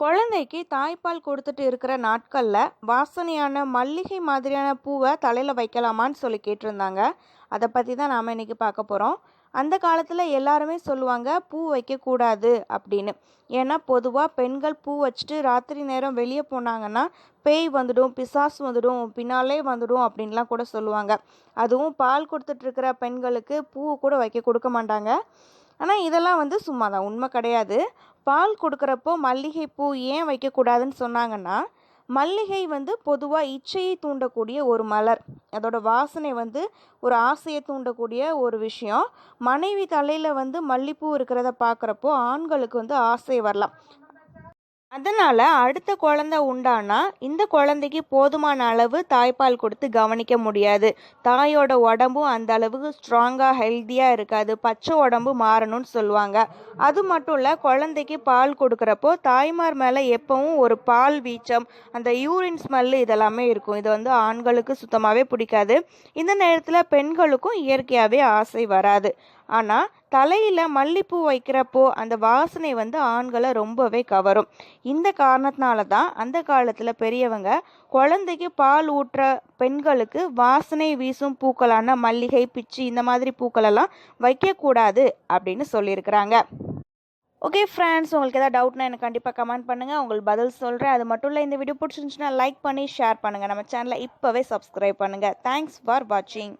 குழந்தைக்கு தாய்ப்பால் கொடுத்துட்டு இருக்கிற நாட்களில் வாசனையான மல்லிகை மாதிரியான பூவை தலையில் வைக்கலாமான்னு சொல்லி கேட்டிருந்தாங்க. அதை பற்றி தான் நாம் இன்றைக்கி பார்க்க போகிறோம் அந்த காலத்தில் எல்லாருமே சொல்லுவாங்க பூ வைக்கக்கூடாது அப்படின்னு. ஏன்னா பொதுவாக பெண்கள் பூ வச்சுட்டு ராத்திரி நேரம் வெளியே போனாங்கன்னா பேய் வந்துடும் பிசாசு வந்துடும் பின்னாலே வந்துடும் அப்படின்லாம் கூட சொல்லுவாங்க. அதுவும் பால் கொடுத்துட்ருக்கிற பெண்களுக்கு பூ கூட வைக்க கொடுக்க மாட்டாங்க. ஆனால் இதெல்லாம் வந்து சும்மா தான் உண்மை கிடையாது. பால் கொடுக்குறப்போ மல்லிகைப்பூ ஏன் வைக்கக்கூடாதுன்னு சொன்னாங்கன்னா மல்லிகை வந்து பொதுவாக இச்சையை தூண்டக்கூடிய ஒரு மலர். அதோட வாசனை வந்து ஒரு ஆசையை தூண்டக்கூடிய ஒரு விஷயம். மனைவி தலையில் வந்து மல்லிப்பூ இருக்கிறத பார்க்குறப்போ ஆண்களுக்கு வந்து ஆசை வரலாம். அதனால் அடுத்த குழந்த உண்டானா இந்த குழந்தைக்கு போதுமான அளவு தாய்ப்பால் கொடுத்து கவனிக்க முடியாது. தாயோட உடம்பும் அந்த அளவுக்கு ஸ்ட்ராங்காக ஹெல்த்தியாக இருக்காது. பச்சை உடம்பு மாறணும்னு சொல்லுவாங்க. அது மட்டும் இல்லை குழந்தைக்கு பால் கொடுக்குறப்போ தாய்மார் மேலே எப்பவும் ஒரு பால் வீச்சம் அந்த யூரின் ஸ்மெல்லு இதெல்லாமே இருக்கும். இது வந்து ஆண்களுக்கு சுத்தமாகவே பிடிக்காது. இந்த நேரத்தில் பெண்களுக்கும் இயற்கையாகவே ஆசை வராது. ஆனால் தலையில் மல்லிப்பூ வைக்கிறப்போ அந்த வாசனை வந்து ஆண்களை ரொம்பவே கவரும். இந்த காரணத்தினால தான் அந்த காலத்தில் பெரியவங்க குழந்தைக்கு பால் ஊட்டுற பெண்களுக்கு வாசனை வீசும் பூக்களான மல்லிகை பிச்சி இந்த மாதிரி பூக்களெல்லாம் வைக்கக்கூடாது அப்படின்னு சொல்லியிருக்கிறாங்க. ஓகே ஃப்ரெண்ட்ஸ் உங்களுக்கு ஏதாவது டவுட்னா எனக்கு கண்டிப்பாக கமெண்ட் பண்ணுங்கள் உங்களுக்கு பதில் சொல்கிறேன் அது மட்டும் இல்லை இந்த வீடியோ பிடிச்சிருந்துச்சுன்னா லைக் பண்ணி ஷேர் பண்ணுங்கள் நம்ம சேனலை இப்போவே சப்ஸ்கிரைப் பண்ணுங்கள் தேங்க்ஸ் ஃபார் வாட்சிங்